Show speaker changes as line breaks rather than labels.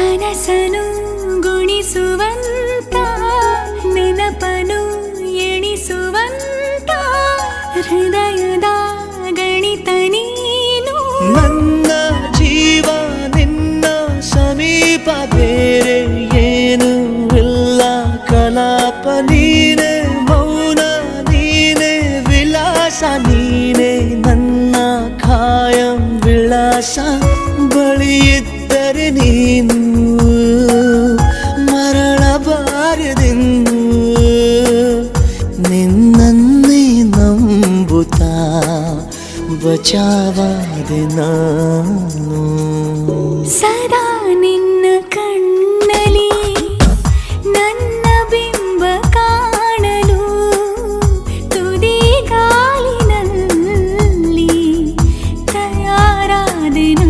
ಕನಸನು ಗುಣಿಸುವಂತ, ನೆನಪನು ಎಣಿಸುವಂತ, ಹೃದಯದ ಗಣಿತ ನೀನು.
ನನ್ನ ಜೀವ ನಿನ್ನ ಸಮೀಪ ಬೇರೆ ಏನು ಇಲ್ಲ. ಕಲಾಪ ನೀನೆ, ಮೌನ ನೀನೆ ವಿಲಾಸ ನೀನೆ. ನನ್ನ ಖಾಯಂ ವಿಳಾಸ ಗೆ ನೀನು ಮರಳಬಾರದೆಂದು ನಿನ್ನನ್ನೇ ನಂಬುತ್ತಾ ಬಚಾವಾದೆ ನಾನು
ಸದಾ ನಿನ್ನ ಕಣ್ಣಲಿ ನನ್ನ ಬಿಂಬ ಕಾಣಲು ತುದಿ ಗಾಲಿನಲ್ಲಿ ತಯಾರಾದೆನು